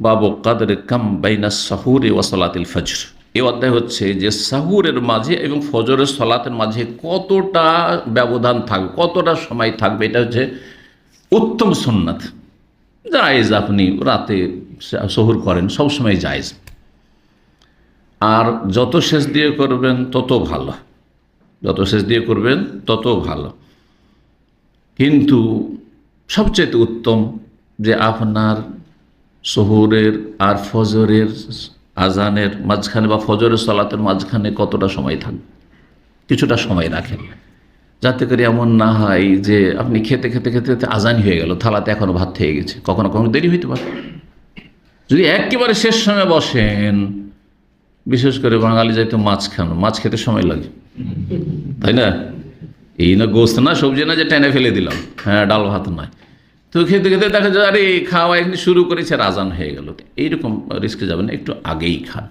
বাবু কাদের কাম বাইনা সাহুরে ওয়াসালাতিল ফজর। এই অধ্যায় হচ্ছে যে সাহুরের মাঝে এবং ফজরের সলাতের মাঝে কতটা ব্যবধান থাকবে, কতটা সময় থাকবে, এটা হচ্ছে উত্তম সুন্নাত। জায়েজ আপনি রাতে শহুর করেন সবসময় জায়েজ। আর যত শেষ দিয়ে করবেন, তত ভালো। যত শেষ দিয়ে করবেন, তত ভালো। কিন্তু সবচেয়ে উত্তম যে আপনার শহুরের আর ফজরের আজানের মাঝখানে বা ফজরের সলাতের মাঝখানে কতটা সময় থাকবে কিছুটা সময় রাখেন। যাতে করে এমন না হয় যে আপনি খেতে খেতে খেতে খেতে আজানি হয়ে গেল, থালাতে এখনও ভাত থেকে গেছে। কখনো কখনো দেরি হইতে পারে। যদি একেবারে শেষ সময় বসেন, বিশেষ করে বাঙালি যাইতো মাছ খান, মাছ খেতে সময় লাগে। তাই না? এই না গোস্ত না, সবজি না যে টেনে ফেলে দিলাম। হ্যাঁ ডাল ভাত নয়। তো খেতে খেতে দেখা যায়, আরে, খাওয়া এখানে শুরু করেছে আর আজান হয়ে গেল। এইরকম রিস্কে যাবেন, একটু আগেই খান,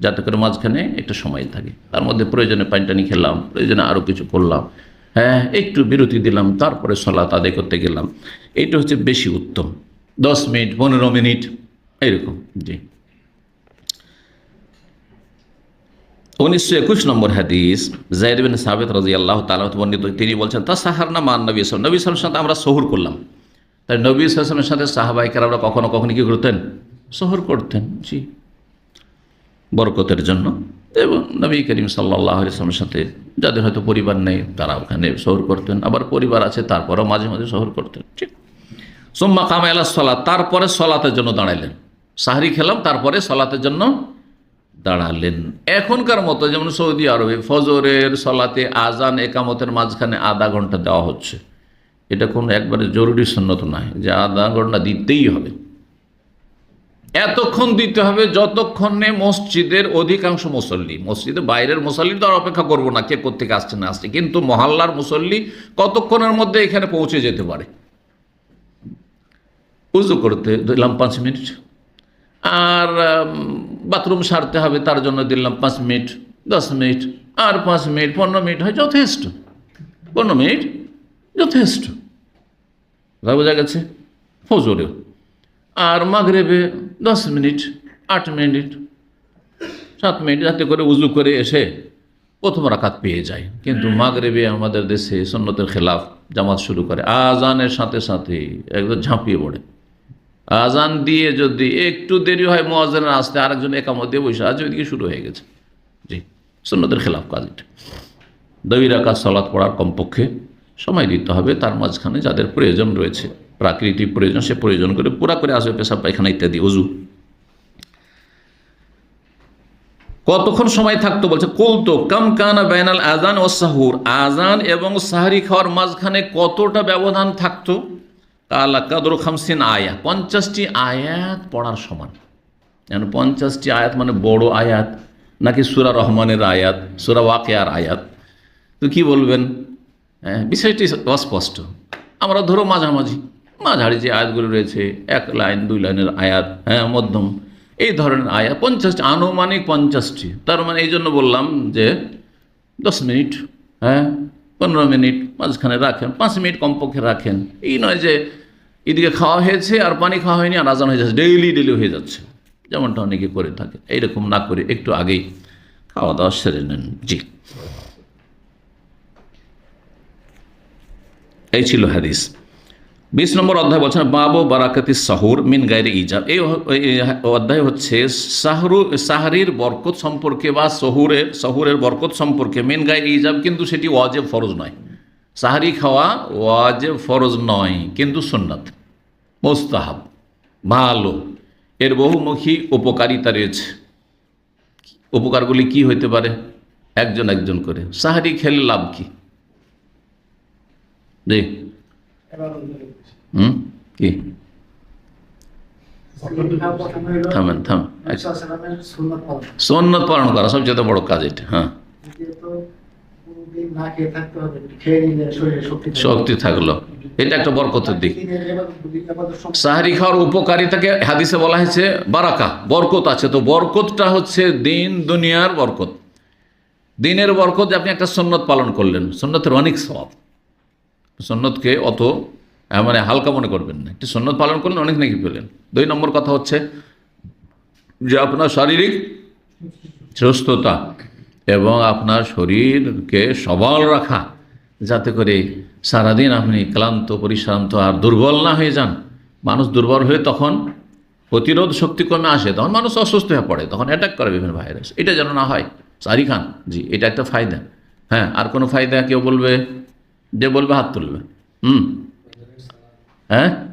যাতে করে মাঝখানে একটু সময় থাকে। তার মধ্যে প্রয়োজনে পানি খেলাম, প্রয়োজনে আরও কিছু করলাম। হ্যাঁ একটু বিরতি দিলাম, তারপরে সলাত আদায় করতে গেলাম। এইটা হচ্ছে বেশি উত্তম। দশ মিনিট, পনেরো মিনিট, এইরকম, জি। উনিশশো একুশ নম্বর হাদিস, জাইদ বিন সাবেদ রাজি আল্লাহ তালা বর্ণিত, তিনি বলছেন তা সাহার না মান নবী সাল নবী সালের সাথে আমরা সহুর করলাম। তাই নবী সালামের সাথে সাহাবাইকার আমরা কখনো কখনো কী করতেন শহর করতেন, জি। বরকতের জন্য। এবং নবী করিম সাল্লাহ ইসলামের সাথে, যাদের হয়তো পরিবার নেই, তারা ওখানে শহর করতেন। আবার পরিবার আছে, তারপরেও মাঝে মাঝে শহর করতেন ঠিক সোম্মা কামাইলা সলা তারপরে সলাতের জন্য দাঁড়াইলেন। সাহারি খেলাম, তারপরে সলাতের জন্য দাঁড়ালেন। এখনকার মতো, যেমন সৌদি আরবে, ফজরের সলাতে আজান একামতের মাঝখানে আধা ঘণ্টা দেওয়া হচ্ছে। এটা কোনো একবারে জরুরি সন্ন্যত নয় যে আধা ঘণ্টা দিতেই হবে। এতক্ষণ দিতে হবে যতক্ষণে মসজিদের অধিকাংশ মুসল্লি, মসজিদের বাইরের মুসল্লি তো আর অপেক্ষা করব না কে কোথেকে আসছে না আসছে, কিন্তু মহল্লার মুসল্লি কতক্ষণের মধ্যে এখানে পৌঁছে যেতে পারে? উজু করতে দিলাম পাঁচ মিনিট। আর বাথরুম সারতে হবে, তার জন্য দিলাম পাঁচ মিনিট, দশ মিনিট, আর পাঁচ মিনিট, পনেরো মিনিট হয় যথেষ্ট। পনেরো মিনিট যথেষ্ট। বোঝা গেছে ফজরেও। আর মাগরেবে দশ মিনিট আট মিনিট সাত মিনিট যাতে করে উজু করে এসে প্রথম রাকাত পেয়ে যায়। কিন্তু মাগরেবে আমাদের দেশে সন্ন্যতের খেলাফ জামাত শুরু করে। আজানের সাথে সাথে একদম ঝাঁপিয়ে পড়ে। আজান দিয়ে যদি একটু দেরি হয় মোয়াজানের আসতে আরেকজন একামত দিয়ে বসে আছে ওইদিকে শুরু হয়ে গেছে। জি সন্ন্যতের খেলাফ কাজ এটা। দবি রাকাত সলাৎ পড়ার কমপক্ষে সময় দিতে হবে, তার মাঝখানে যাদের প্রয়োজন রয়েছে। প্রাকৃতিক প্রয়োজন, সে প্রয়োজন করে পুরা করে আসবে, পেশাব পায়খানা ইত্যাদি, অজু। কতক্ষণ সময় থাকতো বলছে, কলতো কাম কানা বেনাল আজান ও সাহুর। আজান এবং সাহারি খাওয়ার মাঝখানে কতটা ব্যবধান থাকতো? কালা কাদর খামসিন আয়াত, পঞ্চাশটি আয়াত পড়ার সমান। যেন পঞ্চাশটি আয়াত মানে বড় আয়াত, নাকি সুরা রহমানের আয়াত, সুরা ওয়াকেয়ার আয়াত। তো কি বলবেন? বিষয়টি অস্পষ্ট আমরা ধরো মাঝামাঝি, মাঝারি যে আয়াতগুলো রয়েছে, এক লাইন, দুই লাইনের আয়াত হ্যাঁ মধ্যম, এই ধরনের আয়াত, পঞ্চাশটি, আনুমানিক পঞ্চাশটি। তার মানে এই জন্য বললাম যে দশ মিনিট হ্যাঁ পনেরো মিনিট, মাঝখানে রাখেন, পাঁচ মিনিট কমপক্ষে রাখেন। এই নয় যে এদিকে খাওয়া হয়েছে আর পানি খাওয়া হয়নি আর আজান হয়ে যাচ্ছে, ডেইলি ডেইলি হয়ে যাচ্ছে। যেমনটা অনেকে করে থাকে, এইরকম না করে একটু আগেই খাওয়া দাওয়া সেরে নেন। জি। এই ছিল হাদিস। বিশ নম্বর অধ্যায় বলছেন, বাবু বারাকাতি সাহুর মিন গায়ের ইজাব। এই অধ্যায় হচ্ছে, সাহরু, সাহারির বরকত সম্পর্কে বা শহুরের শহুরের বরকত সম্পর্কে মিন গায়ে ইজাব, কিন্তু সেটি ওয়াজেব ফরজ নয়। সাহারি খাওয়া ওয়াজেব ফরজ নয়, কিন্তু সুন্নাত। মোস্তাহাব, ভালো। এর বহুমুখী উপকারিতা রয়েছে। উপকারগুলি কি হইতে পারে? একজন একজন করে। সাহারি খেলে লাভ কি? জি হুম? কি? থামেন থামেন সন্ন্যত পালন করা সবচেয়ে বড় কাজ এটা হ্যাঁ। শক্তি থাকল। এটা একটা বরকতের দিক। সাহারি খাওয়ার উপকারিতাকে হাদিসে বলা হয়েছে, বারাকা, বরকত আছে। তো বরকতটা হচ্ছে দিন, দুনিয়ার বরকত। দিনের বরকত আপনি একটা সন্ন্যত পালন করলেন সন্ন্যতের অনেক স্বভাব সন্ন্যতকে অত মানে হালকা মনে করবেন না। একটি সন্ন্যত পালন করলেন, অনেক নাকি পেলেন। দুই নম্বর কথা হচ্ছে যে আপনার শারীরিক সুস্থতা এবং আপনার শরীরকে সবল রাখা, যাতে করে সারাদিন আপনি ক্লান্ত, পরিশ্রান্ত আর দুর্বল না হয়ে যান। মানুষ দুর্বল হয়ে তখন প্রতিরোধ শক্তি কমে আসে, তখন মানুষ অসুস্থ হয়ে পড়ে, তখন অ্যাটাক করে বিভিন্ন ভাইরাস এটা যেন না হয়। সারি খান জি, এটা একটা ফায়দা। হ্যাঁ আর কোনো ফায়দা কেউ বলবে? যে বলবে হাত তুলবে। হুম। হ্যাঁ?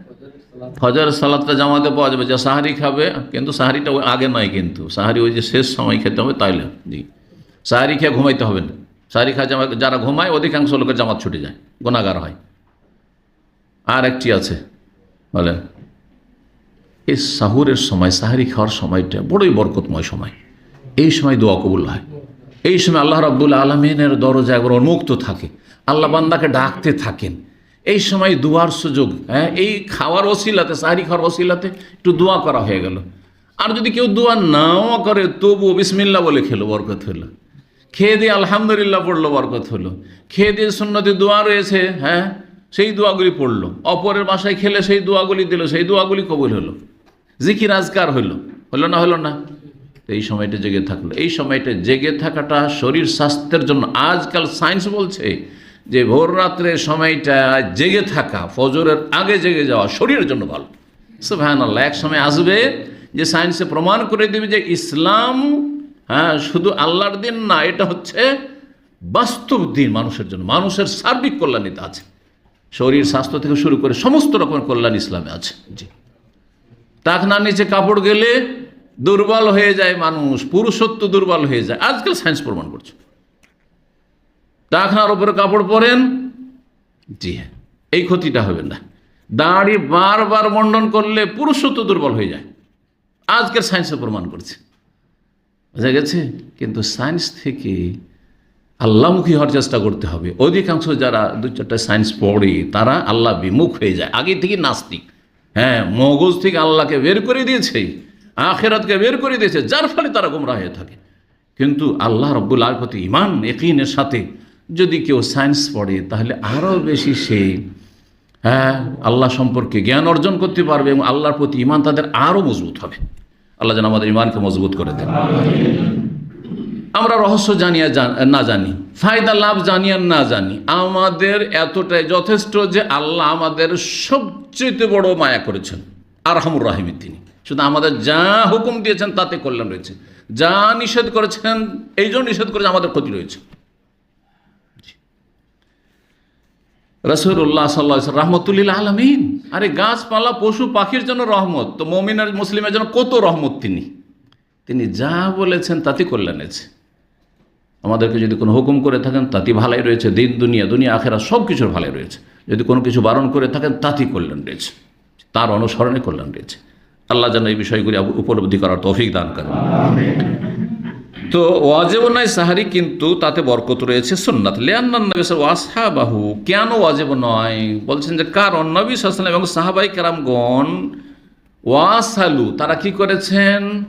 ফজর সালাদটা জামাতে পাওয়া যাবে। যা সাহারি খাবে, কিন্তু সাহারিটা ওই আগে নয় কিন্তু। সাহারি ওই যে শেষ সময় খেতে হবে, তাইলে জি। সাহারি খেয়ে ঘুমাইতে হবে না। সাহারি খা জামা যারা ঘুমায়, অধিকাংশ লোকের জামাত ছুটে যায়। গুণাগার হয়। আর একটি আছে। বলেন এই সাহুরের সময়, সাহারি খাওয়ার সময়টা বড়ই বরকতময় সময়। এই সময় দোয়া কবুল হয়। এই সময় আল্লাহ রাব্বুল আলমিনের দরজা একবার উন্মুক্ত থাকে। আল্লাহ বান্দাকে ডাকতে থাকেন। এই সময় দুয়ার সুযোগ হ্যাঁ এই খাওয়ার ওসিলাতে, সাহারি খাওয়ার ওসিলাতে একটু দোয়া করা হয়ে গেল। আর যদি কেউ দোয়া নাও করে, তবুও বিসমিল্লা বলে খেলো, বরকত হলো। খেয়ে দিয়ে আলহামদুলিল্লাহ পড়ল, বরকত হলো। খেয়ে দিয়ে সুন্নতি দোয়া রয়েছে হ্যাঁ সেই দোয়াগুলি পড়ল। অপরের বাসায় খেলে সেই দোয়াগুলি দিল, সেই দোয়াগুলি কবুল হলো। জিকির আজকার হলো হলো না হলো না? এই সময়টা জেগে থাকল। এই সময়টা জেগে থাকাটা শরীর স্বাস্থ্যের জন্য আজকাল সায়েন্স বলছে যে ভোর রাত্রে সময়টা জেগে থাকা, ফজরের আগে জেগে যাওয়া শরীরের জন্য ভালো। আল্লাহ এক সময় আসবে যে সায়েন্সে প্রমাণ করে দেবে যে ইসলাম হ্যাঁ শুধু আল্লাহর দিন না, এটা হচ্ছে বাস্তব দিন মানুষের জন্য। মানুষের সার্বিক কল্যাণিতে আছে। শরীর, স্বাস্থ্য থেকে শুরু করে সমস্ত রকমের কল্যাণ ইসলামে আছে। জি। টাকনার নিচে কাপড় গেলে দুর্বল হয়ে যায় মানুষ, পুরুষত্ব দুর্বল হয়ে যায়। আজকাল সায়েন্স প্রমাণ করছে। টাকনার উপরে কাপড় পরেন। জি হ্যাঁ। এই ক্ষতিটা হবে না। দাড়ি বারবার মণ্ডন করলে পুরুষত্ব দুর্বল হয়ে যায়। আজকের সায়েন্সে প্রমাণ করছে। বোঝা গেছে? কিন্তু সায়েন্স থেকে আল্লাহমুখী হওয়ার চেষ্টা করতে হবে। অধিকাংশ যারা দু চারটা সায়েন্স পড়ে তারা আল্লাহ বিমুখ হয়ে যায়। আগে থেকে নাস্তিক। হ্যাঁ মগজ থেকে আল্লাহকে বের করে দিয়েছে আখেরাতকে বের করে দিয়েছে যার ফলে তারা গুমরা হয়ে থাকে। কিন্তু আল্লাহ রব্বুল আল প্রতি ইমান একিনের সাথে যদি কেউ সায়েন্স পড়ে, তাহলে আরও বেশি সে হ্যাঁ আল্লাহ সম্পর্কে জ্ঞান অর্জন করতে পারবে এবং আল্লাহর প্রতি ইমান তাদের আরও মজবুত হবে। আল্লাহ যেন আমাদের ইমানকে মজবুত করে দেন। আমরা রহস্য জানিয়া না জানি। ফায়দা, লাভ জানিয়া না জানি। আমাদের এতটাই যথেষ্ট যে আল্লাহ আমাদের সবচেয়ে বড় মায়া করেছেন। আর হামুর রাহিমি তিনি। শুধু আমাদের যা হুকুম দিয়েছেন, তাতে কল্যাণ রয়েছে। যা নিষেধ করেছেন, এই জন্য নিষেধ করেছে আমাদের ক্ষতি রয়েছে। রসুল্লাহ সাল্লাহ রহমতুল্লিল আলমিন। আরে গাছপালা, পশু, পাখির জন্য রহমত। তো মমিনার, মুসলিমের জন্য কত রহমত তিনি? তিনি যা বলেছেন তাতে কল্যাণ আছে। আমাদেরকে যদি কোনো হুকুম করে থাকেন, তাতে ভালাই রয়েছে। দিন, দুনিয়া দুনিয়া আখেরা সব কিছুর ভালাই রয়েছে। যদি কোনো কিছু বারণ করে থাকেন, তাতে কল্যাণ রয়েছে। তার অনুসরণে কল্যাণ রয়েছে। আল্লাহ যেন এই বিষয়গুলি উপলব্ধি করার তৌফিক দান করেন। তো ওয়াজেব নয় সাহারি কিন্তু তাতে বরকত রয়েছে সুন্নাত। ওয়াসাবাহু কেন ওয়াজেব নয়? বলছেন যে কারণ নবী সাল্লাম এবং সাহাবাই কেরামগণ ওয়াসালু, তারা কি করেছেন?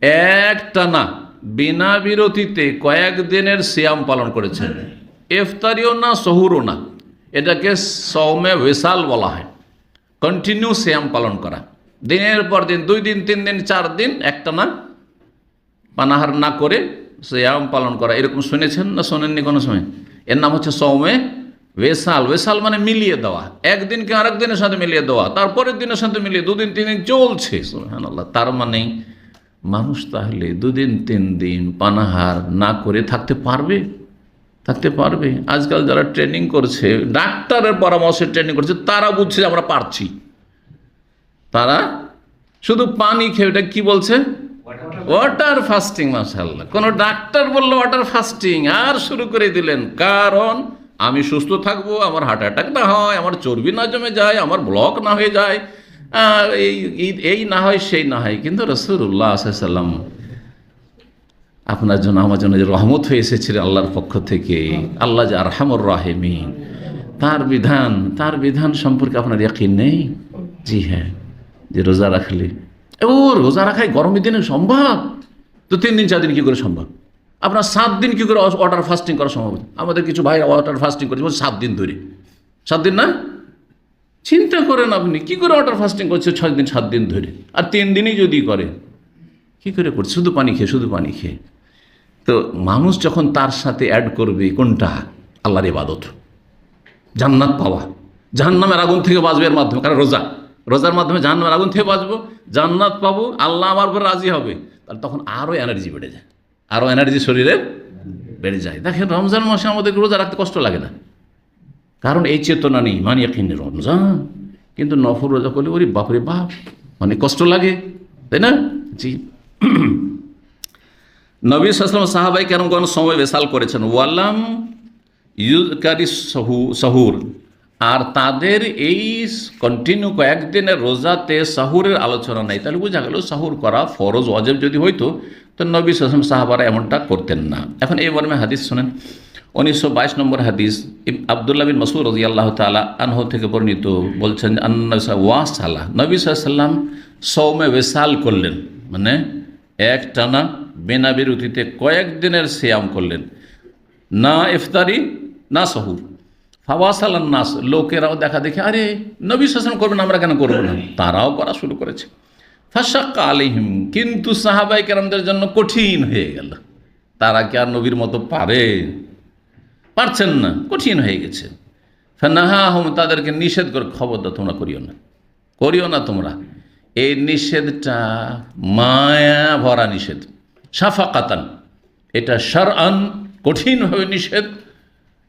একটানা বিনা বিরতিতে কয়েক দিনের সিয়াম পালন করেছেন। এফতারিও না, সহুরও না। এটাকে সৌমে ভেসাল বলা হয়। কন্টিনিউ সিয়াম পালন করা। দিনের পর দিন, দুই দিন, তিন দিন, চার দিন একটানা পানাহার না করে সিয়াম পালন করা, এরকম শুনেছেন না শোনেননি কোনো সময়? এর নাম হচ্ছে সৌমে ওয়েসাল। ওয়েসাল মানে মিলিয়ে দেওয়া। একদিনকে আরেক দিনের সাথে মিলিয়ে দেওয়া, তারপরের দিনের সাথে মিলিয়ে, দুদিন তিন দিন চলছে। সুবহানাল্লাহ, তার মানে মানুষ তাহলে দুদিন তিন দিন পানাহার না করে থাকতে পারবে? থাকতে পারবে। আজকাল যারা ট্রেনিং করছে, ডাক্তারের পরামর্শে ট্রেনিং করছে, তারা বুঝছে আমরা পারছি। তারা শুধু পানি খেয়ে ওটা কী বলছে? ওয়াটার ফাস্টিং মাসাল্লাহ কোনো ডাক্তার বলল ওয়াটার ফাস্টিং আর শুরু করে দিলেন কারণ আমি সুস্থ থাকব আমার হার্ট অ্যাটাক না হয় আমার চর্বি না জমে যায় আমার ব্লক না হয়ে যায় আর এই এই- না হয় সেই না হয় কিন্তু রসুল্লাহ সাল্লাম আপনার জন্য আমার জন্য যে রহমত হয়ে এসেছিলেন আল্লাহর পক্ষ থেকে। আল্লাহ যে আরহামর রাহেমিন। তার বিধান তার বিধান সম্পর্কে আপনার ইয়াকিন নেই? জি হ্যাঁ যে রোজা রাখলে। ও রোজা রাখাই গরমের দিনে সম্ভব? তো তিন দিন, চার দিন কী করে সম্ভব? আপনার সাত দিন কী করে ওয়াটার ফাস্টিং করা সম্ভব? আমাদের কিছু ভাই ওয়াটার ফাস্টিং করেছে সাত দিন ধরে। সাত দিন না? চিন্তা করেন আপনি, কি করে ওয়াটার ফাস্টিং করছে ছয় দিন, সাত দিন ধরে? আর তিন দিনই যদি করে, কি করে করছে? শুধু পানি খেয়ে, শুধু পানি খেয়ে। তো মানুষ যখন তার সাথে অ্যাড করবে, কোনটা? আল্লাহর ইবাদত। জান্নাত পাওয়া। জাহান্নামের আগুন থেকে বাঁচবে এর মাধ্যমে, কারণ রোজা। রোজার মাধ্যমে জাহান্নামের আগুন থেকে বাঁচবো, জান্নাত পাবো, আল্লাহ আমার উপর রাজি হবে। তাহলে তখন আরও এনার্জি বেড়ে যায়। আরও এনার্জি শরীরে বেড়ে যায়। দেখেন রমজান মাসে আমাদের রোজা রাখতে কষ্ট লাগে না? কারণ এই চেতনা নেই মানে এখানে রমজান। কিন্তু নফর রোজা করলে ওরে বাপরে বাপ মানে কষ্ট লাগে, তাই না? জি। নবী সাল্লাম সাহাবাই কেন কোন সময় বেসাল করেছেন। ওয়াল্লাম ইউজকারি সহু সহুর। আর তাদের এই কন্টিনিউ কয়েকদিনের রোজাতে সাহুরের আলোচনা নেই। তাহলে বোঝা গেল সাহুর করা ফরজ অজেব যদি হইতো, তো নবী সাসম সাহাবারা এমনটা করতেন না। এখন এই মর্মে হাদিস শোনেন। উনিশশো বাইশ নম্বর হাদিস আবদুল্লাহ বিন মসুর রাজি আল্লাহ তালা আনহ থেকে বর্ণিত বলছেন, আন্না ওয়া সালাহ নবী সাল্লাম সৌমে বেসাল করলেন। মানে এক টানা বিনা বিরতিতে কয়েকদিনের সিয়াম করলেন। না ইফতারি, না সহুর। ফাওয়াসালান নাস লোকেরাও দেখা দেখে আরে নবী শাসন করবেন আমরা কেন করব না? তারাও করা শুরু করেছে। ফাশাক্কা আলিহিম কিন্তু সাহাবাই কেরামদের জন্য কঠিন হয়ে গেল। তারা কি আর নবীর মতো পারে? পারছেন না কঠিন হয়ে গেছে। ফেনাহা হম তাদেরকে নিষেধ করে খবর দাও তোমরা করিও না। করিও না তোমরা। এই নিষেধটা মায়া ভরা নিষেধ। সাফাকাতান এটা সার আন কঠিনভাবে নিষেধ।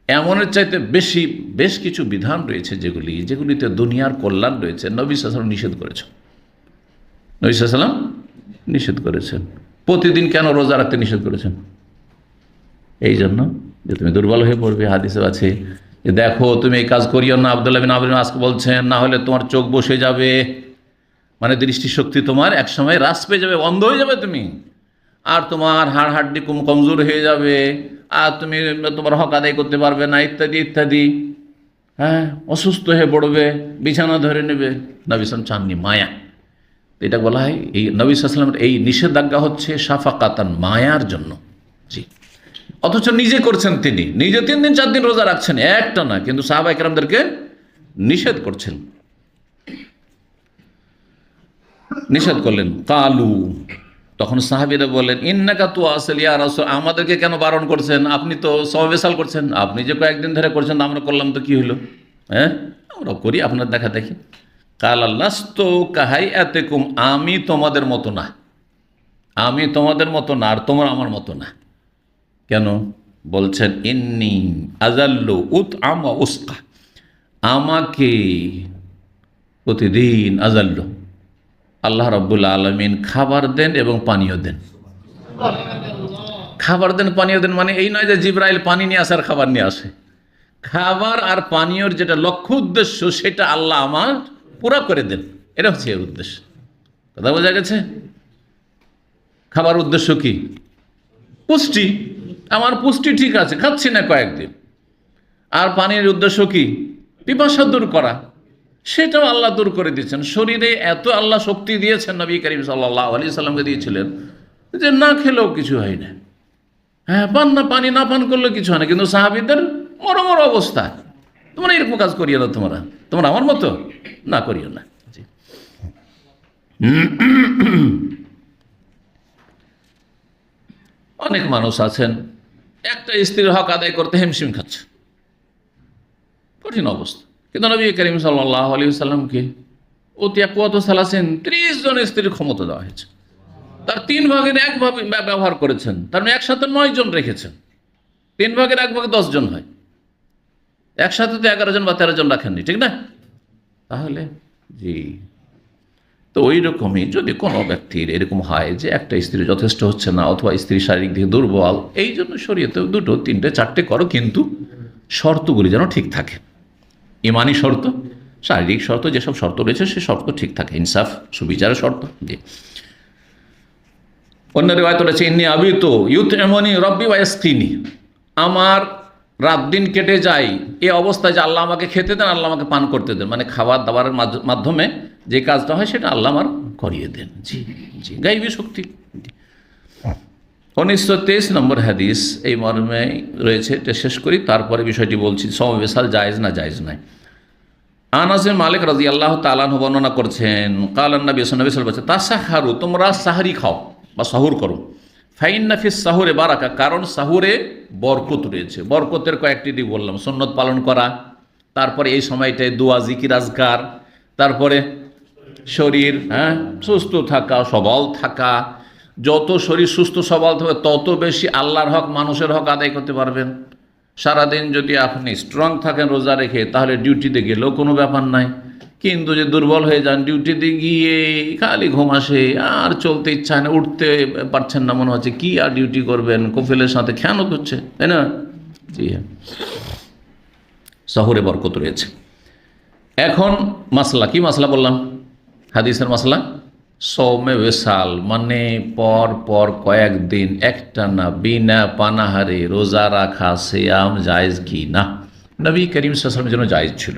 এমনের চাইতে বেশি বেশ কিছু বিধান রয়েছে যেগুলি, যেগুলিতে দুনিয়ার কল্যাণ রয়েছে। নবী সালাম নিষেধ করেছেন। নবী সালাম নিষেধ করেছেন। প্রতিদিন কেন রোজা রাখতে নিষেধ করেছেন? এই জন্য যে তুমি দুর্বল হয়ে পড়বে, হাদিসে আছে যে, দেখো, তুমি এই কাজ করিও না। আবদুল্লাহ বিন আবিন আজকে বলছেন, না হলে তোমার চোখ বসে যাবে। মানে দৃষ্টিশক্তি তোমার একসময় হ্রাস পেয়ে যাবে, বন্ধ হয়ে যাবে তুমি। আর তোমার হাড় হাড্ডি কম কমজোর হয়ে যাবে। আর তুমি তোমার হক আদায় করতে পারবে না, ইত্যাদি ইত্যাদি। হ্যাঁ অসুস্থ হয়ে পড়বে, বিছানা ধরে নেবে। নবিসাম চাননি, মায়া। এটা বলা হয়, এই নবী সাল্লামের এই নিষেধাজ্ঞা হচ্ছে সাফাকাতান মায়ার জন্য। জি। অথচ নিজে করছেন তিনি। নিজে তিন দিন, চার দিন রোজা রাখছেন, একটা না, কিন্তু সাহাবা একরামদেরকে নিষেধ করছেন। নিষেধ করলেন, কালু তখন সাহাবিরা বললেন, ইন্নাকা তু আসল ইয়া রাসূল, আমাদেরকে কেন বারণ করছেন? আপনি তো সমাবেশাল করছেন। আপনি যে কয়েকদিন ধরে করছেন আমরা করলাম, তো কি হলো? হ্যাঁ? আমরা করি আপনার দেখা দেখি। কাল আল্লাহ তো কাহাই এতে কুম আমি তোমাদের মতো না। আমি তোমাদের মতো না, আর তোমার আমার মতো না। কেন? বলছেন, ইন্নি আজাল্লু উত আমা উস্কা, আমাকে প্রতিদিন আজাল্লু আল্লাহ রব্বুল আলমিন খাবার দেন এবং পানীয় দেন। খাবার দেন, পানীয় দেন মানে এই নয় যে জিব্রাইল পানি নিয়ে আসার খাবার নিয়ে আসে। খাবার আর পানীয়র যেটা লক্ষ্য উদ্দেশ্য, সেটা আল্লাহ আমার পুরা করে দেন। এটা হচ্ছে এর উদ্দেশ্য। কথা বোঝা গেছে? খাবার উদ্দেশ্য কি? পুষ্টি। আমার পুষ্টি ঠিক আছে, খাচ্ছি না কয়েকদিন। আর পানির উদ্দেশ্য কি? পিপাসা দূর করা। সেটাও আল্লাহ দূর করে দিয়েছেন। শরীরে এত আল্লাহ শক্তি দিয়েছেন নবী করিম সাল্লাহ আলি সাল্লামকে দিয়েছিলেন যে না খেলেও কিছু হয় না। হ্যাঁ পান না পানি না পান করলেও কিছু হয় না। কিন্তু সাহাবিদের মরমর অবস্থা। তোমরা এরকম কাজ করিও না তোমরা। তোমরা আমার মতো? না করিও না। অনেক মানুষ আছেন একটা স্ত্রীর হক আদায় করতে হিমশিম খাচ্ছে। কঠিন অবস্থা। কিন্তু নবী করিম সাল্লাহ আলী সাল্লামকে অতি কুয়াত সালাসেন ত্রিশ জন স্ত্রীর ক্ষমতা দেওয়া হয়েছে। তার তিন ভাগের এক ভাগ ব্যবহার করেছেন। তার মানে একসাথে নয় জন রেখেছেন। তিন ভাগের এক ভাগে জন হয়। একসাথে তো এগারো জন বা তেরো জন রাখেননি, ঠিক না? তাহলে জি। তো ওই রকমই যদি কোনো ব্যক্তির এরকম হয় যে একটা স্ত্রী যথেষ্ট হচ্ছে না অথবা স্ত্রী শারীরিক দিকে দুর্বল, এই জন্য শরীয়তে দুটো, তিনটে, চারটে করো, কিন্তু শর্তগুলি যেন ঠিক থাকে। ইমানি শর্ত, শারীরিক শর্ত, যেসব শর্ত রয়েছে সে শর্ত ঠিক থাকে, ইনসাফ, সুবিচারের শর্ত, জি। অন্য রেওয়ায়ত রয়েছে, ইন্নি আবি তো ইউথ এমনি রব্বি ওয়াইস্তিনি আমার রাত দিন কেটে যায় এ অবস্থায় যে আল্লাহ আমাকে খেতে দেন, আল্লাহ আমাকে পান করতে দেন। মানে খাবার দাবারের মাধ্য- মাধ্যমে যে কাজটা হয় সেটা আল্লাহ আমার করিয়ে দেন, জি জি। গাইবী শক্তি। উনিশশো তেইশ নম্বর হাদিস এই মর্মে রয়েছে, এটা শেষ করি। তারপরে বিষয়টি বলছি সমবেশাল জায়েজ না, জায়েজ নাই আনাসে মালিক রাজি আল্লাহ তালান বর্ণনা করছেন কালান নবী নবী সাল বলছে তাসাহারু, তোমরা সাহারি খাও বা সাহুর করো। ফাইন নাফিস সাহুরে বারাকা, কারণ সাহুরে বরকত রয়েছে। বরকতের কয়েকটি বললাম সন্ন্যত পালন করা, তারপরে এই সময়টায় দোয়া, জিকির, আজকার, তারপরে শরীর হ্যাঁ সুস্থ থাকা, সবল থাকা যত শরীর সুস্থ সবল থাকবে, তত বেশি আল্লাহর হক, মানুষের হক আদায় করতে পারবেন। সারাদিন যদি আপনি স্ট্রং থাকেন, রোজা রেখে, তাহলে ডিউটিতে গেলেও কোনো ব্যাপার নাই। কিন্তু যে দুর্বল হয়ে যান ডিউটিতে গিয়ে খালি ঘুম আসে, আর চলতে ইচ্ছা না, উঠতে পারছেন না মনে হচ্ছে, কি আর ডিউটি করবেন? কফিলের সাথে খেয়ানত হচ্ছে তাই না? জি হ্যাঁ। শহরে বরকত রয়েছে। এখন মাসলা, কি মাসলা বললাম? হাদিসের মাসলা? সৌমে বেসাল মানে পর পর কয়েকদিন একটা না বিনা পানাহারে রোজা রাখা সেয়াম জায়েজ কি না? নবী করিম সাল্লামের জন্য জায়জ ছিল।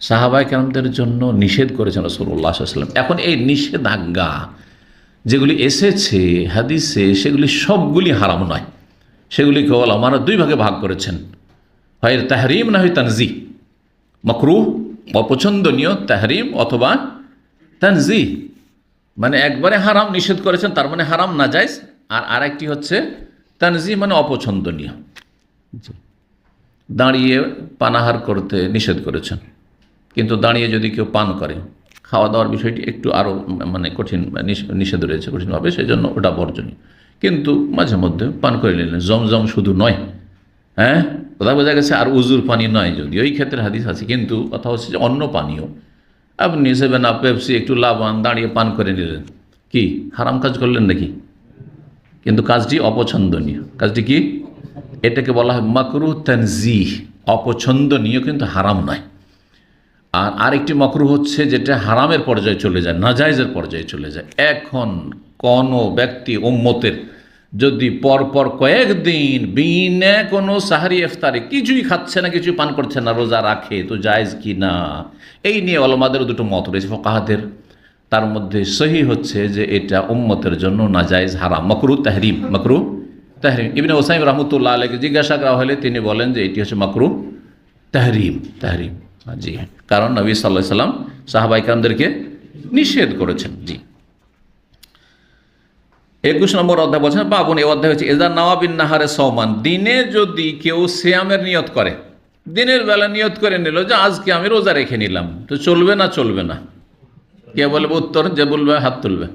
সাহাবাই কেরামদের জন্য নিষেধ করেছেন রসুল্লাহ সাল্লাম এখন এই নিষেধাজ্ঞা যেগুলি এসেছে, হাদিসে, সেগুলি সবগুলি হারাম নয়। সেগুলি কেবল আমার দুই ভাগে ভাগ করেছেন। হয় তাহরিম না হয় তানজি মকরু অপছন্দনীয় তাহরিম অথবা তানজি মানে একবারে হারাম নিষেধ করেছেন তার মানে হারাম না যাইজ। আর আরেকটি হচ্ছে তানজি মানে অপছন্দনীয়। দাঁড়িয়ে পানাহার করতে নিষেধ করেছেন। কিন্তু দাঁড়িয়ে যদি কেউ পান করে খাওয়া দাওয়ার বিষয়টি একটু আরও মানে কঠিন নিষেধ রয়েছে কঠিনভাবে সেই জন্য ওটা বর্জনীয়। কিন্তু মাঝে মধ্যে পান করে নিলেন জমজম শুধু নয় হ্যাঁ? কথা বোঝা গেছে আর উজুর পানি নয় যদি ওই ক্ষেত্রে হাদিস আছে। কিন্তু কথা হচ্ছে যে অন্য পানীয় আপনি সেভেন আপ পেপসি একটু লাভান দাঁড়িয়ে পান করে নিলেন। কি? হারাম কাজ করলেন নাকি? কিন্তু কাজটি অপছন্দনীয়। কাজটি কি? এটাকে বলা হয় মাকরু তানজি অপছন্দনীয় কিন্তু হারাম নয়। আর আরেকটি মকরু হচ্ছে যেটা হারামের পর্যায়ে চলে যায় নাজাইজের পর্যায়ে চলে যায়। এখন কোনো ব্যক্তি উম্মতের যদি পরপর কয়েকদিন বিনা কোনো সাহারি ইফতারে কিছুই খাচ্ছে না, কিছুই পান করছে না, রোজা রাখে, তো জায়েজ কি না? এই নিয়ে অলমাদের দুটো মত রয়েছে ফকাহাদের। তার মধ্যে সহি হচ্ছে যে এটা উম্মতের জন্য না নাজাইজ হারাম। মকরু তাহরিম মকরু তাহরিম। ইবনে ওসাইম রহমতুল্লাহ আলীকে জিজ্ঞাসা করা হলে তিনি বলেন যে এটি হচ্ছে মকরু তাহরিম তাহরিম। জি হ্যাঁ। কারণ নবী সাল্লাহ সাল্লাম সাহাবাইকারদেরকে নিষেধ করেছেন। জি। একুশ নম্বর অধ্যায় বলছেন বাবুন এই অধ্যায় হচ্ছে, এজা নওয়াবিন নাহারে সমান দিনে যদি কেউ শ্যামের নিয়ত করে, দিনের বেলা নিয়ত করে নিল যে, আজকে আমি রোজা রেখে নিলাম তো চলবে না চলবে না? কে বলবে উত্তর? যে বলবে, হাত তুলবে।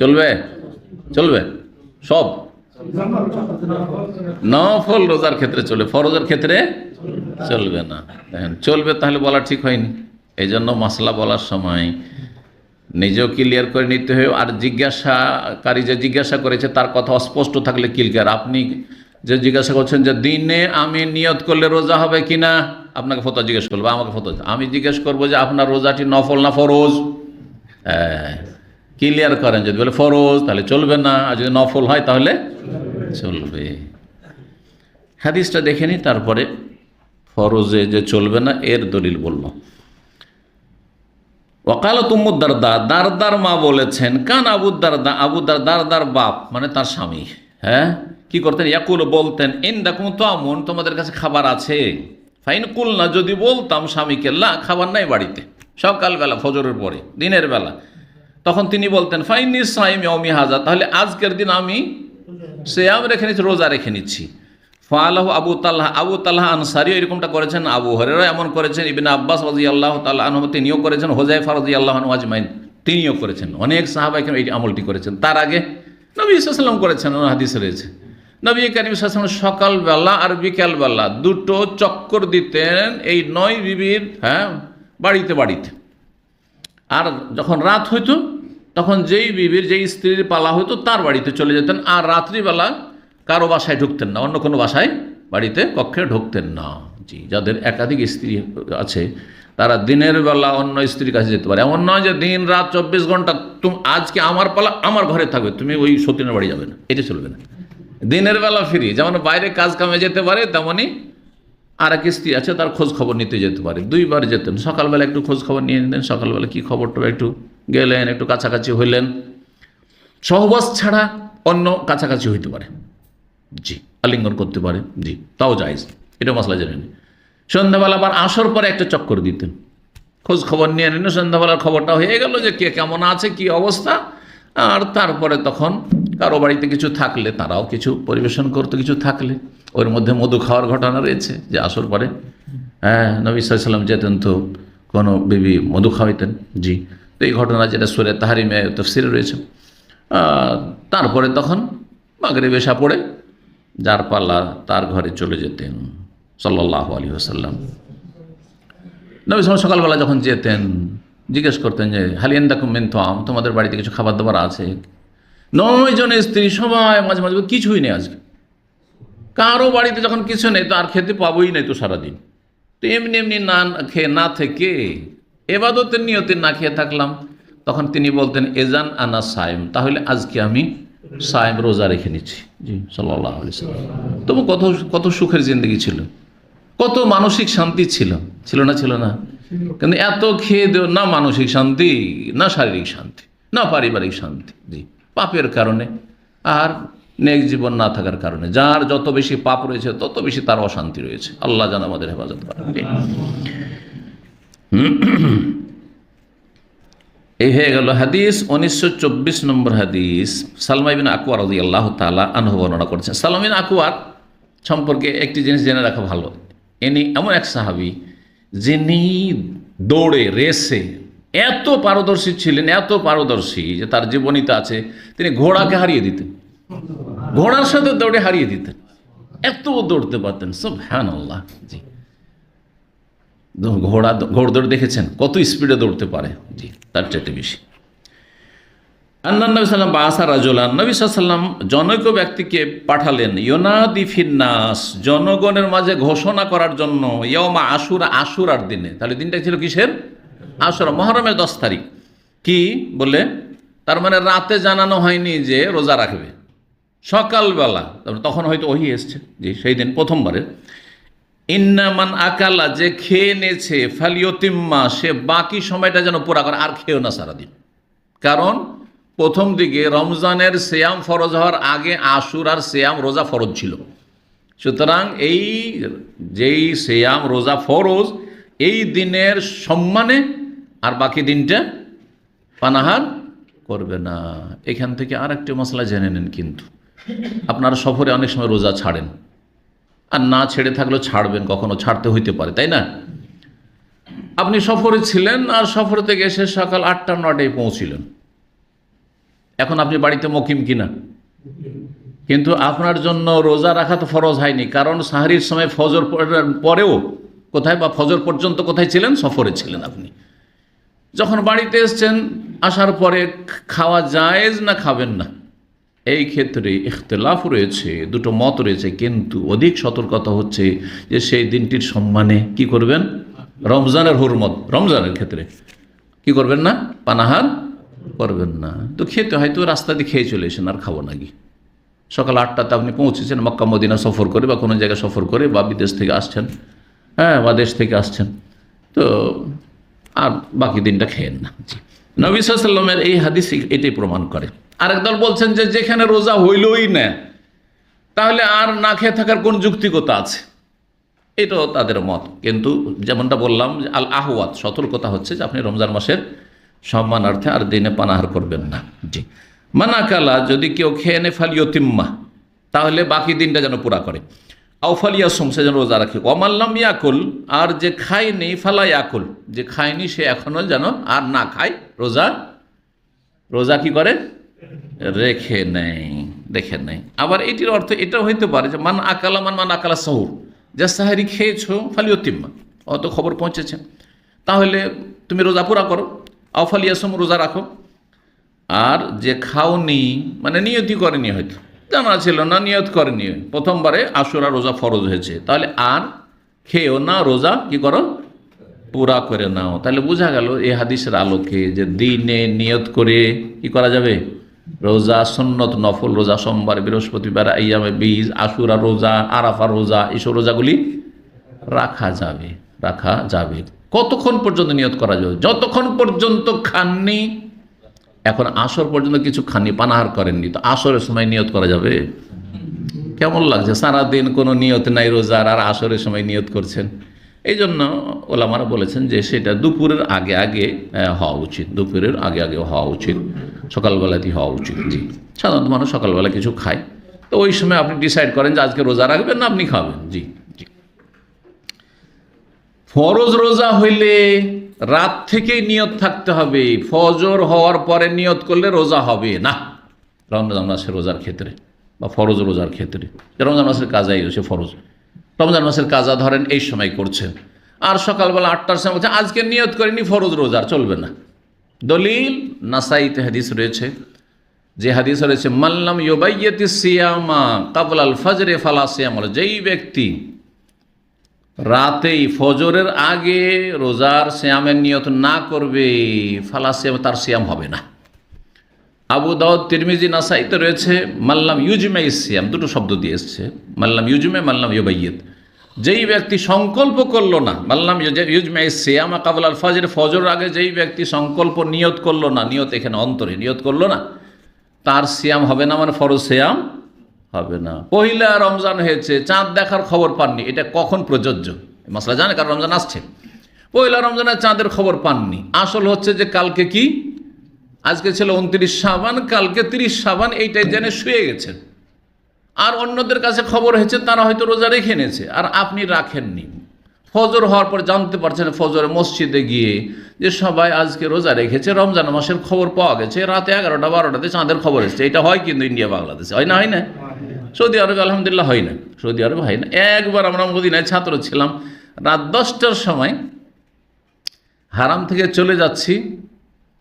চলবে? চলবে? সব? নফল রোজার ক্ষেত্রে চলবে, ফরজের ক্ষেত্রে চলবে না। চলবে তাহলে বলা ঠিক হয়নি। এই জন্য মশলা বলার সময় নিজেও ক্লিয়ার করে নিতে হবে আর জিজ্ঞাসাকারী যে জিজ্ঞাসা করেছে তার কথা অস্পষ্ট থাকলে ক্লিয়ার আপনি যে জিজ্ঞাসা করছেন যে দিনে আমি নিয়ত করলে রোজা হবে কি না, আপনাকে ফতো জিজ্ঞেস করব, আমাকে ফতো আমি জিজ্ঞেস করব যে আপনার রোজাটি নফল না ফরোজ? ক্লিয়ার করেন যদি বলে ফরোজ, তাহলে চলবে না, আর যদি নফল হয় তাহলে চলবে। হাদিসটা দেখে নি, তারপরে ফরজে যে চলবে না, এর দলিল বলল। ওকাল তুমুদ্দারদা দারদার মা বলেছেন, কান আবুদ্দারদা আবুদ্দার দারদার বাপ মানে তার স্বামী হ্যাঁ? কি করতেন? ইয়াকুল বলতেন ইন দেখুন তো আমন তোমাদের কাছে খাবার আছে। ফাইন কুল না যদি বলতাম স্বামীকে, লা, খাবার নাই বাড়িতে। সকালবেলা, ফজরের পরে, দিনের বেলা। তখন তিনি বলতেন, ফাইন সাইম অমি হাজা, তাহলে আজকের দিন আমি সে সেয়াম রেখে নিচ্ছি, রোজা রেখে নিচ্ছি। ফালাহ আবু তাল্লাহ আবু তাল্লাহ আনসারিও এরকমটা করেছেন, আবু হরেরা এমন করেছেন, ইবিন আব্বাস রাজি আল্লাহ তাল্লাহ আনহম তিনিও করেছেন হোজাইফা রাজি আল্লাহ আজমাইন তিনিও করেছেন। অনেক সাহাবাইকে এই আমলটি করেছেন। তার আগে নবী ইসলাম করেছেন হাদিস রয়েছে। নবী করিম ইসলাম সকালবেলা আর বিকালবেলা দুটো চক্কর দিতেন এই নয় বিবির হ্যাঁ বাড়িতে বাড়িতে। আর যখন রাত হইতো, তখন যেই বিবির, যেই স্ত্রীর পালা হইতো, তার বাড়িতে চলে যেতেন। আর রাত্রিবেলা কারও বাসায় ঢুকতেন না, অন্য কোনো বাসায় বাড়িতে, কক্ষে ঢুকতেন না। জি, যাদের একাধিক স্ত্রী আছে, তারা দিনের বেলা অন্য স্ত্রীর কাছে যেতে পারে। এমন নয় যে দিন, রাত চব্বিশ ঘণ্টা তুমি আজকে আমার পালা, আমার ঘরে থাকবে, তুমি ওই সতীনের বাড়ি যাবে না, এটা চলবে না। দিনের বেলা ফিরি, যেমন বাইরে কাজ কামে যেতে পারে তেমনই আর এক স্ত্রী আছে, তার খোঁজ খবর নিতে যেতে পারে, দুইবার যেতেন। সকালবেলা একটু খোঁজ খবর নিয়ে নিতেন সকালবেলা কী খবরটা একটু গেলেন, একটু কাছাকাছি হইলেন। সহবাস ছাড়া অন্য কাছাকাছি হইতে পারে। জি, আলিঙ্গন করতে পারে, জি, তাও যাইজ এটা মশলা জেনে নিন সন্ধ্যাবেলা আবার আসর পরে একটা চক্কর দিতেন। খোঁজ খবর নিয়ে নিন সন্ধ্যাবেলার খবরটা হয়ে গেল যে কে কেমন আছে, কি অবস্থা। আর তারপরে তখন কারও বাড়িতে কিছু থাকলে, তারাও কিছু পরিবেশন করতে, কিছু থাকলে। ওর মধ্যে মধু খাওয়ার ঘটনা রয়েছে, যে আসর পরে হ্যাঁ নবী সাল্লাম যেতেন তো কোনো বেবি মধু খাওয়াইতেন, জি। তো এই ঘটনা যেটা সুরে তাহারিমে তফসিরে রয়েছে। তারপরে তখন মাগরে বেশা পড়ে যার পাল্লা তার ঘরে চলে যেতেন সাল্লাহ আলী আসাল্লাম নবী সালাম সকালবেলা যখন যেতেন, জিজ্ঞেস করতেন যে হালিয়ান্দা কুমেন তো আম তোমাদের বাড়িতে কিছু খাবার দাবার আছে? নয় জনের স্ত্রী সবাই মাঝে মাঝে কিছুই নেই আজকে। কারও বাড়িতে যখন কিছু নেই তো আর খেতে পাবোই নাই তো সারাদিন। তো এমনি এমনি না খেয়ে, না থেকে এবাদতের নিয়তে না খেয়ে থাকলাম। তখন তিনি বলতেন, এজান আনা সায়েম, তাহলে আজকে আমি সায়েম রোজা রেখে নিচ্ছি। জি সাল্লাহ তবু কত কত সুখের জিন্দগি ছিল। কত মানসিক শান্তি ছিল। ছিল না ছিল না। কিন্তু এত খেয়ে দেও, না মানসিক শান্তি, না শারীরিক শান্তি, না পারিবারিক শান্তি। জি, পাপের কারণে। আর নেক জীবন না থাকার কারণে। যার যত বেশি পাপ রয়েছে, তত বেশি তার অশান্তি রয়েছে। আল্লাহ যেন আমাদের হেফাজত করেন। জি। এই হয়ে গেল হাদিস, উনিশশো চব্বিশ নম্বর হাদিস। সালমাইবিন আকুয়ার রাজি আল্লাহ তালা আনহ বর্ণনা করেছেন। সালমিন আকুয়ার সম্পর্কে একটি জিনিস জেনে রাখা ভালো। ইনি এমন এক সাহাবি যিনি দৌড়ে, রেসে এত পারদর্শী ছিলেন, এত পারদর্শী যে তার জীবনীতে আছে, তিনি ঘোড়াকে হারিয়ে দিতেন। ঘোড়ার সাথে দৌড়ে হারিয়ে দিতেন। এত দৌড়তে পারতেন সব হ্যান আল্লাহ জি। ঘোড়া ঘোড়দৌড় দেখেছেন? কত স্পিডে দৌড়তে পারে? জি তার চাইতে বেশি। আন্না নবী সাল্লাম বাসা রাজুলান নবী সাল্লাম জনৈক ব্যক্তিকে পাঠালেন ইয়োনাদি ফিন্নাস জনগণের মাঝে ঘোষণা করার জন্য ইয়মা আশুরা আশুরার দিনে। তাহলে দিনটা ছিল কিসের? আশুরা মহরমের দশ তারিখ। কি? বলে তার মানে রাতে জানানো হয়নি যে রোজা রাখবে। সকালবেলা তারপরে তখন হয়তো ওহি এসছে। যে সেই দিন প্রথমবারে ইন্নামান আকালা যে খেয়ে নেছে ফালিয়তিম্মা সে বাকি সময়টা যেন পুরা করে, আর খেয়েও না সারাদিন। কারণ, প্রথম দিকে রমজানের সেয়াম ফরজ হওয়ার আগে আশুর আর সেয়াম রোজা ফরজ ছিল। সুতরাং এই যেই সেয়াম রোজা ফরজ, এই দিনের সম্মানে আর বাকি দিনটা পানাহার করবে না। এখান থেকে আর একটি মশলা জেনে নেন কিন্তু। আপনারা সফরে অনেক সময় রোজা ছাড়েন। আর না ছেড়ে থাকলেও ছাড়বেন, কখনো ছাড়তে হইতে পারে, তাই না? আপনি সফরে ছিলেন আর সফর থেকে এসে সকাল আটটা, নটায় পৌঁছিলেন। এখন আপনি বাড়িতে মকিম কিনা? কিন্তু আপনার জন্য রোজা রাখা তো ফরজ হয়নি, কারণ সাহারির সময় ফজর পরেও কোথায় বা ফজর পর্যন্ত কোথায় ছিলেন? সফরে ছিলেন আপনি। যখন বাড়িতে এসছেন, আসার পরে খাওয়া জায়েজ না খাবেন না? এই ক্ষেত্রে ইখতলাফ রয়েছে, দুটো মত রয়েছে, কিন্তু অধিক সতর্কতা হচ্ছে যে সেই দিনটির সম্মানে কি করবেন? রমজানের হুরমত, রমজানের ক্ষেত্রে। কি করবেন না? পানাহার করবেন না। তো খেতে হয়তো রাস্তা দিয়ে খেয়ে চলে এসেন আর খাব নাকি সকাল আটটাতে আপনি পৌঁছেছেন, মক্কা, মদিনা সফর করে বা কোনো জায়গায় সফর করে বা বিদেশ থেকে আসছেন হ্যাঁ বা দেশ থেকে আসছেন, তো আর বাকি দিনটা খেয়েন না। নবী সাল্লামের এই হাদিস এটাই প্রমাণ করে। আরেক দল বলছেন যে যেখানে রোজা হইলই না, তাহলে আর না খেয়ে থাকার কোন যুক্তিকতা আছে? এটাও তাদের মত। কিন্তু যেমনটা বললাম যে আল আহওয়াত, সতর্কতা হচ্ছে যে আপনি রমজান মাসের সম্মানার্থে আর দিনে পানাহার করবেন না। জি। মানাকালা, যদি কেউ খেয়ে নে ফালিয়তিম্মা তাহলে বাকি দিনটা যেন পুরা করে। আউফালিয়া সোমসে যেন রোজা রাখে। অমাল্লাম ইয়াকুল, আর যে খায়নি ফালা ইয়াকুল, যে খায়নি সে এখনও যেন আর না খায় রোজা। রোজা কি করে? রেখে নেই রেখে নেই। আবার এটির অর্থ এটাও হইতে পারে যে, মান আকালা, মান মান আকালা সহুর যা সাহারি খেয়েছো ফালিয়তিম্মা অত খবর পৌঁছেছে। তাহলে তুমি রোজা পুরা করো। আউফালিয়াসম রোজা রাখো। আর যে খাওনি মানে নিয়তি করেনি হয়তো। জানা ছিল না, নিয়ত করেনি। প্রথমবারে আশুরা রোজা ফরজ হয়েছে। তাহলে আর খেয়েও না, রোজা কি করো? পুরা করে নাও। তাহলে বোঝা গেল এই হাদিসের আলোকে যে দিনে নিয়ত করে কি করা যাবে? রোজা, সন্নত, নফল রোজা, সোমবার, বৃহস্পতিবার, আইয়ামে বীজ, আশুরা রোজা, আরাফা রোজা এইসব রোজাগুলি রাখা যাবে রাখা যাবে। কতক্ষণ পর্যন্ত নিয়ত করা যাবে? যতক্ষণ পর্যন্ত খাননি, এখন আসর পর্যন্ত কিছু খাননি, পানাহার করেননি, তো আসরের সময় নিয়ত করা যাবে? কেমন লাগছে? সারাদিন কোনো নিয়ত নাই রোজার, আর আসরের সময় নিয়ত করছেন? এই জন্য ওলামারা বলেছেন যে সেটা দুপুরের আগে আগে হওয়া উচিত, দুপুরের আগে আগে হওয়া উচিত। সকালবেলাতেই হওয়া উচিত, জি। সাধারণত মানুষ সকালবেলা কিছু খায়। তো ওই সময় আপনি ডিসাইড করেন যে আজকে রোজা রাখবেন না, আপনি খাবেন, জি জি। ফরজ রোজা হইলে রাত থেকেই নিয়ত থাকতে হবে। ফজর হওয়ার পরে নিয়ত করলে রোজা হবে না। রমজান মাসের রোজার ক্ষেত্রে বা ফরজ রোজার ক্ষেত্রে। রমজান মাসের কাজাই হচ্ছে ফরজ। রমজান মাসের কাজা ধরেন এই সময় করছেন। আর সকালবেলা আটটার সময় আজকে নিয়ত করিনি, ফরজ রোজার চলবে না। দলিল নাসাইতে হাদিস রয়েছে, যে হাদিস রয়েছে মাল্লাম ইয়োবাইয়তি সিয়ামা কাবল আল ফজরে ফালা সিয়াম যেই ব্যক্তি রাতেই ফজরের আগে রোজার শ্যামের নিয়ত না করবে, ফালা সিয়াম তার সিয়াম হবে না। আবু দাউদ, তিরমিজি, নাসাইতে রয়েছে মাল্লাম ইউজমে সিয়াম দুটো শব্দ দিয়ে এসছে মাল্লাম ইউজমে মাল্লাম ইউবাইয়ত যেই ব্যক্তি সংকল্প করল না, মাল্লাম ইউজমে সিয়াম কাবুল আল ফজর ফজর আগে যেই ব্যক্তি সংকল্প নিয়ত করল না, নিয়ত এখানে অন্তরে নিয়ত করল না, তার সিয়াম হবে না মানে ফরজ সিয়াম হবে না। পহিলা রমজান হয়েছে, চাঁদ দেখার খবর পাননি, এটা কখন প্রযোজ্য? মশলা জানে কারণ রমজান আসছে। পহিলা রমজানের চাঁদের খবর পাননি, আসল হচ্ছে যে কালকে কি? আজকে ছিল উনত্রিশ সাবান কালকে তিরিশ সাবান এইটাই জেনে শুয়ে গেছেন। আর অন্যদের কাছে খবর হয়েছে, তারা হয়তো রোজা রেখে নিয়েছে আর আপনি রাখেননি। ফজর হওয়ার পর জানতে পারছেন, ফজরে মসজিদে গিয়ে যে সবাই আজকে রোজা রেখেছে, রমজান মাসের খবর পাওয়া গেছে, রাতে এগারোটা, বারোটাতে চাঁদের খবর এসছে। এটা হয় কিন্তু ইন্ডিয়া, বাংলাদেশে। হয় না হয় না? সৌদি আরবে আলহামদুলিল্লাহ হয় না। সৌদি আরবে হয় না। একবার আমরা মদিনায় ছাত্র ছিলাম। রাত দশটার সময় হারাম থেকে চলে যাচ্ছি,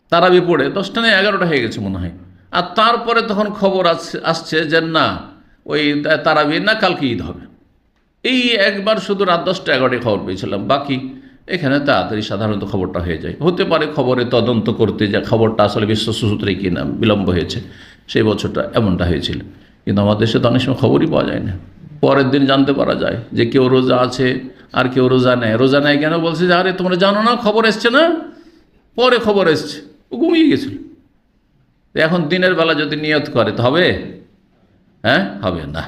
তারাবি পড়ে। দশটা না এগারোটা হয়ে গেছে মনে হয়। আর তারপরে তখন খবর আসছে আসছে যে না ওই তারাবি না কালকে ঈদ হবে। এই একবার শুধু রাত দশটা এগারোটায় খবর পেয়েছিলাম, বাকি এখানে তাড়াতাড়ি সাধারণত খবরটা হয়ে যায়। হতে পারে খবরে তদন্ত করতে যে খবরটা আসলে বিশ্বসূত্রে কিনা বিলম্ব হয়েছে, সেই বছরটা এমনটা হয়েছিল। কিন্তু আমাদের দেশে তো অনেক সময় খবরই পাওয়া যায় না। পরের দিন জানতে পারা যায় যে কেউ রোজা আছে আর কেউ রোজা নেয়। রোজা নেয় কেন? বলছে যে, আরে, তোমরা জানো না, খবর এসছে না? পরে খবর এসছে। ও ঘুমিয়ে গেছিল। এখন দিনের বেলা যদি নিয়ত করে, তো হবে। হ্যাঁ? হবে না।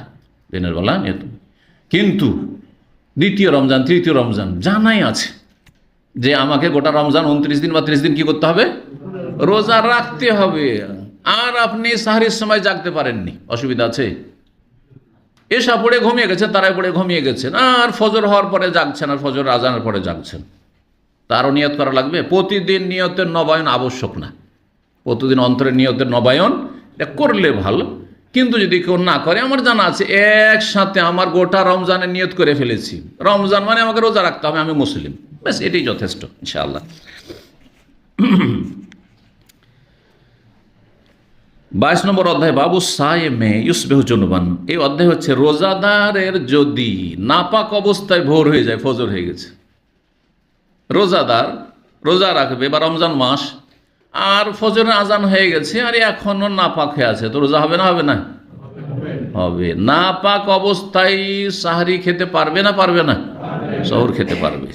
দিনের বেলা নিয়ত। কিন্তু দ্বিতীয় রমজান, তৃতীয় রমজান জানাই আছে যে আমাকে গোটা রমজান উনত্রিশ দিন বা ত্রিশ দিন কি করতে হবে? রোজা রাখতে হবে। আর আপনি সাহারির সময় জাগতে পারেননি। অসুবিধা আছে? এসা পড়ে ঘুমিয়ে গেছেন তারাই পড়ে ঘুমিয়ে গেছেন আর ফজর হওয়ার পরে জাগছেন আর ফজর আজানের পরে জাগছেন। তারও নিয়ত করা লাগবে। প্রতিদিন নিয়তের নবায়ন আবশ্যক না। প্রতিদিন অন্তরের নিয়তের নবায়ন এটা করলে ভালো। কিন্তু যদি কেউ না করে, আমার জানা আছে, একসাথে আমার গোটা রমজানের নিয়ত করে ফেলেছি। রমজান মানে আমাকে রোজা রাখতে হবে, আমি মুসলিম। ব্যাস, এটাই যথেষ্ট, ইনশাআল্লাহ। বাইশ নম্বর অধ্যায়, বাবু সায়েমে ইউসবেহ জনুবান। এই অধ্যায় হচ্ছে, রোজাদারের যদি নাপাক অবস্থায় ভোর হয়ে যায়, ফজর হয়ে গেছে। রোজাদার রোজা রাখবে বা রমজান মাস আর ফজরের আজান হয়ে গেছে আর এখনও নাপাক হয়ে আছে। তো রোজা হবে না হবে না? হবে। না পাক অবস্থায় সাহারি খেতে পারবে না পারবে না? শহর খেতে পারবে।